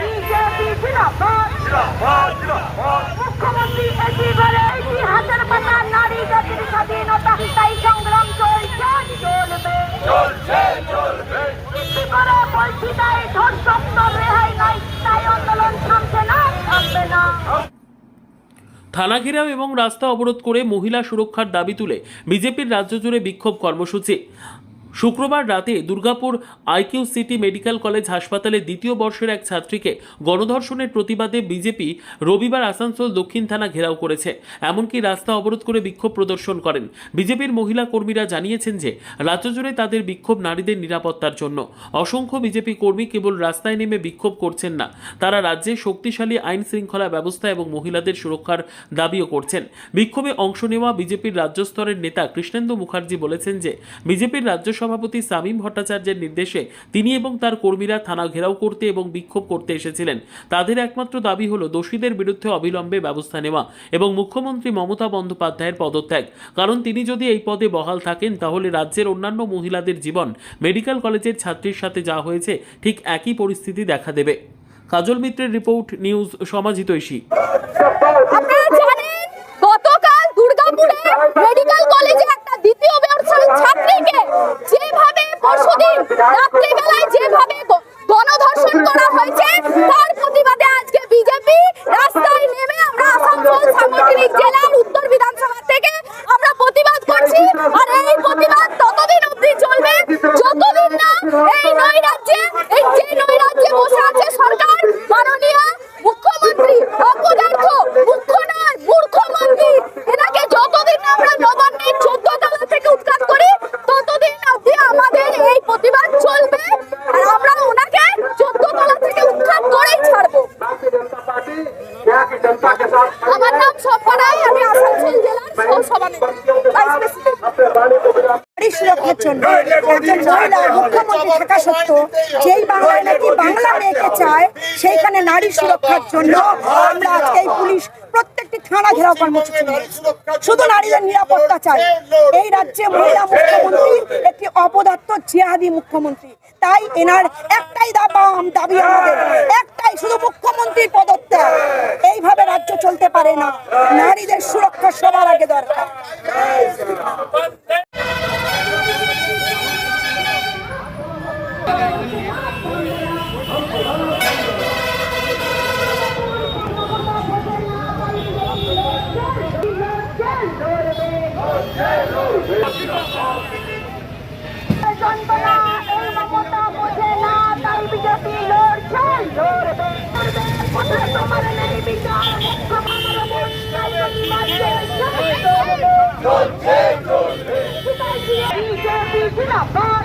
BJP মুখ্যমন্ত্রী এটি ইতিহাসের পাতা নারী জাতির স্বাধীনতা তাই সংগ্রাম চলছে চলবে। কি করে বলছি তাই ধর্ষক রেহাই নাই তাই আন্দোলন থামছে না থামবে না। থানা ঘেরাও এবং রাস্তা অবরোধ করে মহিলা সুরক্ষার দাবি তুলে বিজেপির রাজ্য জুড়ে বিক্ষোভ কর্মসূচি। শুক্রবার রাতে Durgapur IQ city medical college হাসপাতালে দ্বিতীয় বর্ষের এক ছাত্রীকে গণধর্ষণের প্রতিবাদে বিজেপি রবিবার আসানসোল দক্ষিণ থানা ঘেরাও করেছে। এমনকি রাস্তা অবরোধ করে বিক্ষোভ প্রদর্শন করেন। বিজেপির মহিলা কর্মীরা জানিয়েছেন যে, রাজ্য জুড়ে তাদের বিক্ষোভ নারীদের নিরাপত্তার জন্য। অসংখ্য বিজেপি কর্মী কেবল রাস্তায় নেমে বিক্ষোভ করছেন না। তারা রাজ্যে শক্তিশালী আইন শৃঙ্খলা ব্যবস্থা এবং মহিলাদের সুরক্ষার দাবিও করছেন। বিক্ষোভে অংশ নেওয়া বিজেপির রাজ্য স্তরের নেতা কৃষ্ণেন্দু মুখার্জি বলেছেন যে, বিজেপির রাজ্য সভাপতি সামিম ভট্টাচার্যের নির্দেশে তিনি এবং তার কর্মীরা থানা ঘেরাও করতে এবং বিক্ষোভ করতে এসেছিলেন। তাদের একমাত্র দাবি হলো দোষীদের বিরুদ্ধে অবিলম্বে ব্যবস্থা নেওয়া এবং মুখ্যমন্ত্রী মমতা বন্দ্যোপাধ্যায়ের পদত্যাগ। কারণ তিনি যদি এই পদে বহাল থাকেন, তাহলে রাজ্যের অন্যান্য মহিলাদের জীবন, মেডিকেল কলেজের ছাত্রীর সাথে যা হয়েছে, ঠিক একই পরিস্থিতি দেখা দেবে। কাজল মিত্রের রিপোর্ট নিউজ সমাজিতৈষী আপনারা জানেন গতকাল দুর্গাপুরে মেডিকেল কলেজে একটা দ্বিতীয় বর্ষের ছাত্রীকে যেভাবে পরশুদিন রাত্রিবেলায় যেভাবে গণধর্ষণ করা হয়েছে তার প্রতিবাদে আজকে বিজেপি রাস্তায় নেমে আমরা আসানসোল সাংগঠনিক জেলার উত্তর বিধানসভা থেকে আমরা প্রতিবাদ করছি আর এই প্রতিবাদ ততদিন অবধি চলবে যতদিন না এই নয় রাজ্যে এই যে নয় রাজ্যে বসে আছে সরকার মাননীয় মুখ্যমন্ত্রী অপদার্থ মুখ্য নয় মূর্খমন্ত্রী এনাকে যতদিন না আমরা নবান্নের চোদ্দ তলা থেকে উৎখাত করি ততদিন অবধি আমাদের এই প্রতিবাদ চলবে আর আমরা ওনাকে চোদ্দ তলা থেকে উৎখাত করেই ছাড়বো আমার নাম আমি আসানসোল জেলার সেইখানে নারী সুরক্ষার জন্য আমরা এই পুলিশ প্রত্যেকটি শুধু নিরাপত্তা এই রাজ্যে মহিলা মুখ্যমন্ত্রী একটি অপদার্থ জিহাদি মুখ্যমন্ত্রী। তাই এনার একটাই দাবাম দাবি আমাদের একটাই শুধু মুখ্যমন্ত্রীর পদত্যাগ। এইভাবে রাজ্য চলতে পারে না। নারীদের সুরক্ষা সবার আগে দরকার যন্ত্রণা এই মমতা বোঝে না তাই বিজেপি লড়ছে লড়বে লড়বে। কোথায় তোমার নেই বিচার আমার মন চাই বিজেপি জিন্দাবাদ।